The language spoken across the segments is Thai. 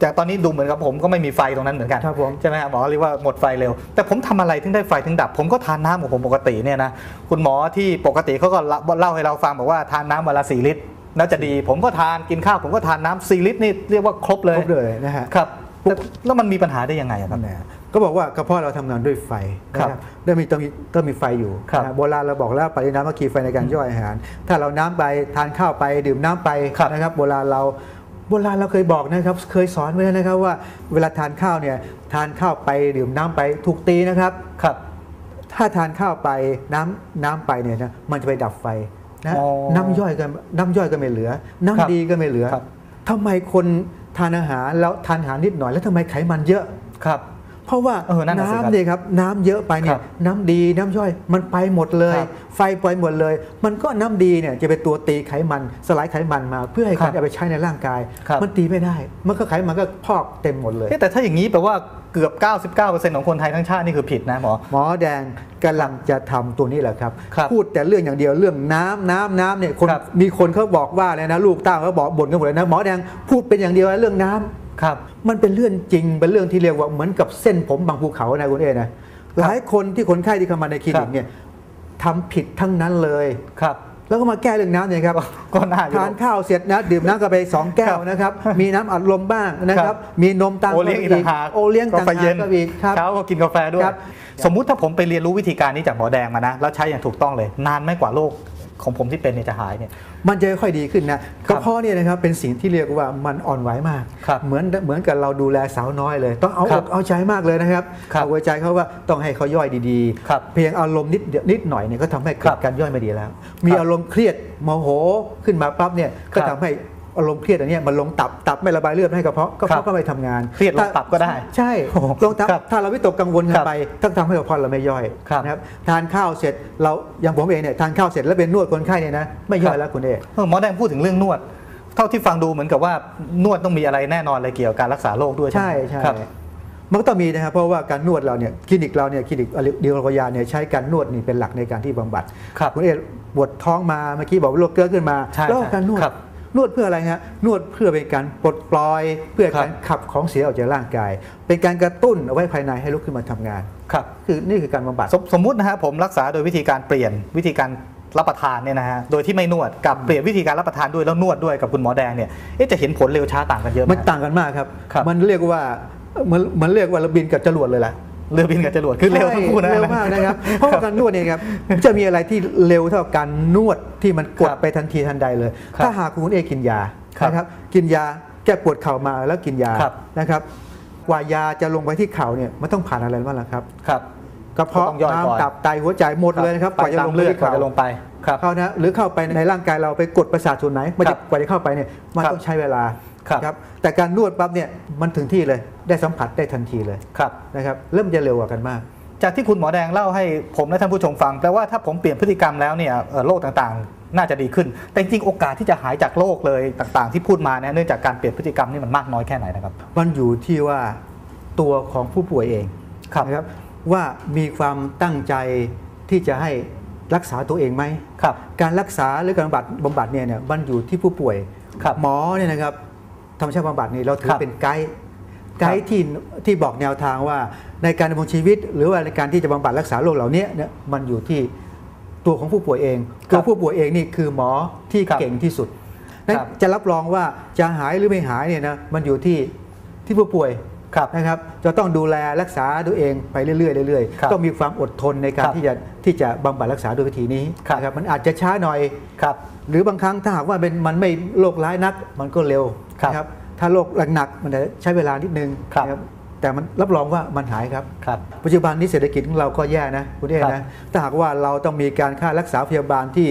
แต่ตอนนี้ดูเหมือนกับผมก็ไม่มีไฟตรงนั้นเหมือนกันครับผมใช่ไหมครับหมอเรียกว่าหมดไฟเร็ว แต่ผมทำอะไรถึงได้ไฟถึงดับ ผมก็ทานน้ำของผมปกติเนี่ยนะคุณหมอที่ปกติเขาก็เล่าให้เราฟังบอกว่าทานน้ำวันละสี่ลิตรน่าจะดีผมก็ทานกินข้าวผมก็ทานน้ำสี่ลิตรนี่เรียกว่าครบเลยครบเลยนะฮะครับแต่แล้วมันมีปัญหาได้ยังไงอะครับนะก็บอกว่ากระเพาะเราทำงานด้วยไฟนะครับต้องมีต้องมีต้องมีไฟอยู่ครับนะโบราณเราบอกแล้วปริน้ำมัคคีไฟในการย่อยอาหาร ถ้าเราน้ำไปทานข้าวไปดื่มน้ำไปครับนะครับโบราณเรา โบราณเราเคยบอกนะครับ เคยสอนไว้นะครับว่าเวลาทานข้าวเนี่ยทานข้าวไปดื่มน้ำไปถูกตีนะครับครับ ถ้าทานข้าวไปน้ำน้ำไปเนี่ยนะมันจะไปดับไฟนะอ๋อน้ำย่อยก็น้ำย่อยก็ไม่เหลือ น้ำครับดีก็ไม่เหลือครับทำไมคนทานอาหารแล้วทานอาหารนิดหน่อย แล้วทำไมไขมันเยอะครับ เพราะว่าเออนั่นน่ะสิครับน้ำเนี่ยครับน้ำเยอะไปเนี่ครัยบน้ำดีน้ำย่อยมันไปหมดเลย ครับไฟไปหมดเลย มันก็น้ำดีเนี่ยจะเป็นตัวตีไขมันสลายไขมันมา เพื่อให้ครัเขาบเอาไปใช้ในร่างกาย ครับ มันตีไม่ได้ มันก็ไขมันก็พอกเต็มหมดเลย เอ๊ะแต่ถ้าอย่างนี้แปลว่าเกือบ 99%ของคนไทยทั้งชาตินี่คือผิดนะหมอ หมอแดงกำลังจะทำตัวนี้แหละครับ ครับพูดแต่เรื่องอย่างเดียวเรื่องน้ำน้ำน้ำเนี่ยคนครับมีคนเขาบอกว่าเลยนะลูกเต้าเขาบอกบ่นกันหมดเลยนะหมอแดงพูดเป็นอย่างเดียวเรื่องน้ำ ครับ มันเป็นเรื่องจริง เป็นเรื่องที่เรียกว่าเหมือนกับเส้นผมบางภูเขานะคุณเอ๋นะหลายคนที่คนไข้ที่เข้ามาในคลินิครักบเนี่ยทำผิดทั้งนั้นเลยครับแล้วก็มาแก้เรื่องน้ำเนี่ยครับก็น่าอยู่ทานข้าวเสร็จนะดื่มน้ำกันไปสองแก้วนะครับ มีน้ำอัดลมบ้างนะคครัรับบมีนมตามโอเลี้ยงอีกต่างหากโอเลี้ยงต่างกาแฟหาเย็กนก็อีกครับเช้าก็กินกาแฟด้วยครับสมมุติถ้าผมไปเรียนรู้วิธีการนี้จากหมอแดงมานะ แล้วใช้อย่างถูกต้องเลย นานไหม่กว่าโรค ของผมที่เป็นเนี่ยจะหายเนี่ย มันจะค่อยดีขึ้นนะครักบระเพาะเนี่ยนะครับเป็นสิ่งที่เรียกว่ามันอ่อนไหวมากครับเหมือนเหมือนกับเราดูแลสาวน้อยเลย ต้องเอาครัอบกเอาใจมากเลยนะครับครับเอาไว้ใจเขาว่าต้องให้เขาย่อยดีครับเพียงอารมณ์นิดเดียวนิดหน่อยเนี่ยก็ทำให้ครัเกิดบการย่อยไม่ดีแล้ว มีครับอารมณ์เครียดโมโหขึ้นมาปั๊บเนี่ยก็ครับทำให้ อารมณ์เครียดอันเนี้ยมันลงตับตับไม่ระบายเลือดให้กระเพาะกระครัเพาะบก็ไม่ทำงานเครียดลงถ้าตับก็ได้ ใช่โอ้โหลงตับครับถ้าเราวิตกกังวลกัคนรับไปต้องทำให้กระเพาะเราไม่ย่อยครับนะครับทานข้าวเสร็จเราอย่างผมเองเนี่ยทานข้าวเสร็จแล้วเป็นนวดคนไข้เนี่ยนะไม่ย่อยแล้วคุณเอกเออหมอแดงพูดถึงเรื่องนวด เท่าที่ฟังดูเหมือนกับว่านวดต้องมีอะไรแน่นอนเลยเกี่ยวกับการรักษาโรคด้วยใช่ไหมใช่ครับมันก็ต้องมีนะครับเพราะว่าการนวดเราเนี่ยคลินิกเราเนี่ยคลินิกเดียวกับยาเนี่ยใช้การนวดนี่เป็นหลักในการที่บำบัดครับณเอกปวดท้องมาเมื่อกี้บอกว่าโรคเกลือขึ้นมาใช่แล้วก็ใช่การนวดครับ นวดเพื่ออะไรฮะนวดเพื่อเป็นการปลดปล่อยเพื่อการขับของเสียออกจากร่างกาย เป็นการกระตุ้นเอาไว้ภายในให้ลุกขึ้นมาทำงานครับคือนี่คือการบำบัดสมสมมุตินะฮะผมรักษาโดยวิธีการเปลี่ยนวิธีการรับประทานเนี่ยนะฮะ โดยที่ไม่นวดกับเปลี่ยนวิธีการรับประทานด้วยแล้วนวดด้วยกับคุณหมอแดงเนี่ย เอ๊ะจะเห็นผลเร็วช้าต่างกันเยอะไหมมันต่างกันมากครับครับมันเรียกว่าเหมันเหมันเรียกว่าเราบินกับจรวดเลยแหละ เรือบินกับจรวดคือเร็วทั้งคู่นะใช่เร็วมากนะครับเพราะว่าการนวดเนี่ยครับจะมีอะไรที่เร็วเท่าการนวดที่มันกดครับไปทันทีทันใดเลยครับถ้าหากคุณเอกินยาครับนะครับกินยาแก้ปวดเข่ามาแล้วกินยาครับนะครับกว่ายาจะลงไปที่เข่าเนี่ยมันต้องผ่านอะไรบ้างล่ะครับครับกระเพาะต้องย่อยก่อนน้ำตับไตหัวใจหมดเลยนะครับไปตามเลือดกว่าจะลงไปครับเข้านะหรือเข้าไปในร่างกายเราไปกดประสาทส่วนไหนมันครัจะบกว่าจะเข้าไปเนี่ยมันครับต้องใช้เวลา ครับครับแต่การนวดปั๊บเนี่ยมันถึงที่เลยได้สัมผัสได้ทันทีเลยครับนะครับเริ่มจะเร็วกว่ากันมาก จากที่คุณหมอแดงเล่าให้ผมและท่านผู้ชมฟังแปลว่าถ้าผมเปลี่ยนพฤติกรรมแล้วเนี่ยเอ่อโรคต่างๆ น่าจะดีขึ้น แต่จริงๆโอกาสที่จะหายจากโรคเลยต่างๆ ที่พูดมาเนี่ยเนื่องจากการเปลี่ยนพฤติกรรมนี่มันมากน้อยแค่ไหนนะครับมันอยู่ที่ว่าตัวของผู้ป่วยเองครับนะครับว่ามีความตั้งใจที่จะให้รักษาตัวเองไหมครับการรักษาหรือการบำบัดบำบัดเนี่ยเนี่ยมันอยู่ที่ผู้ป่วยครับหมอเนี่ยนะครับ ธรรมชาติบำบัดนี่เราถืคอรับเป็นไกด์ไกด์ที่ที่บอกแนวทางว่าในการดำรงชีวิต หรือว่าในการที่จะบำบัดรักษาโรคเหล่านี้เนี่ยมันอยู่ที่ตัวของผู้ป่วยเองครัตับวผู้ป่วยเองนี่คือหมอที่ครับเก่งที่สุดนั้นครับจะรับรองว่าจะหายหรือไม่หายเนี่ยนะมันอยู่ที่ที่ผู้ป่วยครับนะครับ จะต้องดูแลรักษาตัวเองไปเรื่อยๆเรื่อยครับๆต้องมีความอดทนในการครับที่จะที่จะบำบัดรักษาด้วยวิธีนี้ครับนะครับมันอาจจะช้าหน่อยครับหรือบางครั้งถ้าหากว่าเป็นมันไม่โรคร้ายนักมันก็เร็วครับ นะครับถ้าโรคหนักๆมันจะใช้เวลานิดนึงครับนะแต่มันรับรองว่ามันหายครับครับ ปัจจุบันนี้เศรษฐกิจของเราก็แย่นะคุณเอ๋ครับนะถ้าหากว่าเราต้องมีการค่ารักษาพยาบาลที่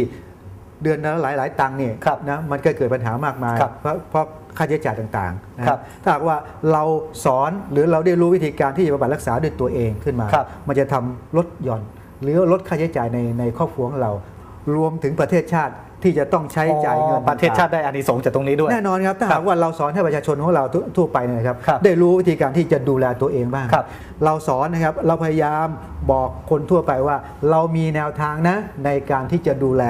เดือนละหลายหลายๆตังค์เนี่ยครับนะมันก็เกิดปัญหามากมายครับเพราะเพราะค่าใช้จ่ายต่างๆนะครับถ้าหากว่าเราสอนหรือเราได้รู้วิธีการที่จะบำบัดรักษาด้วยตัวเองขึ้นมาครับมันจะทำลดหย่อน หรือลดค่าใช้จ่ายในในครอบครัวของเรา รวมถึงประเทศชาติ ที่จะต้องใช้จ่ายเงินอ๋อประเทศชาติได้อานิสงส์จากตรงนี้ด้วยแน่นอนครับถ้าครัหาบกว่าเราสอนให้ประชาชนของเราทั่วทั่วไปเนยนะครับครับ ได้รู้วิธีการที่จะดูแลตัวเองบ้างครับเราสอนนะครับเราพยายามบอกคนทั่วไปว่า เรามีแนวทางนะในการที่จะดูแล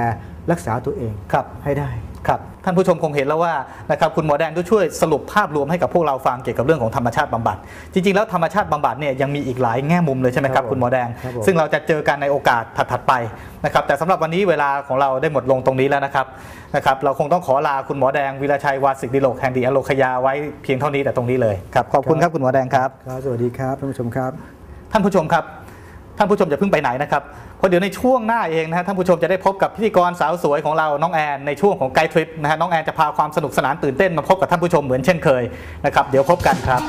รักษาตัวเองครับให้ได้ ครับท่านผู้ชมคงเห็นแล้วว่านะครับคุณหมอแดงก็ช่วยสรุปภาพรวมให้กับพวกเราฟังเกี่ยวกับเรื่องของธรรมชาติบำบัด จริง ๆ แล้วธรรมชาติบำบัดเนี่ยยังมีอีกหลายแง่มุมเลยใช่ไหมคครัรับบผมคุณหมอแดงครับผมซึ่งเราจะเจอกันในโอกาสถัดๆไปนะครับแต่สำหรับวันนี้เวลาของเราได้หมดลงตรงนี้แล้วนะครับนะครับเราคงต้องขอลาคุณหมอแดงวีระชัยวาสิกดิโลกแห่งดีอโลคยาไว้เพียงเท่านี้แต่ตรงนี้เลยครับขอบคุณครับคุณหมอแดงครับครับสวัสดีครับท่านผู้ชมครับ ท่านผู้ชมครับ ท่านผู้ชมอย่าเพิ่งไปไหนนะครับ เพราะเดี๋ยวในช่วงหน้าเองนะฮะท่านผู้ชมจะได้พบกับพิธีกรสาวสวยของเรา น้องแอนในช่วงของไกด์ทริปนะฮะน้องแอนจะพาความสนุกสนานตื่นเต้นมาพบกับท่านผู้ชมเหมือนเช่นเคยนะครับเดี๋ยวพบกันครับ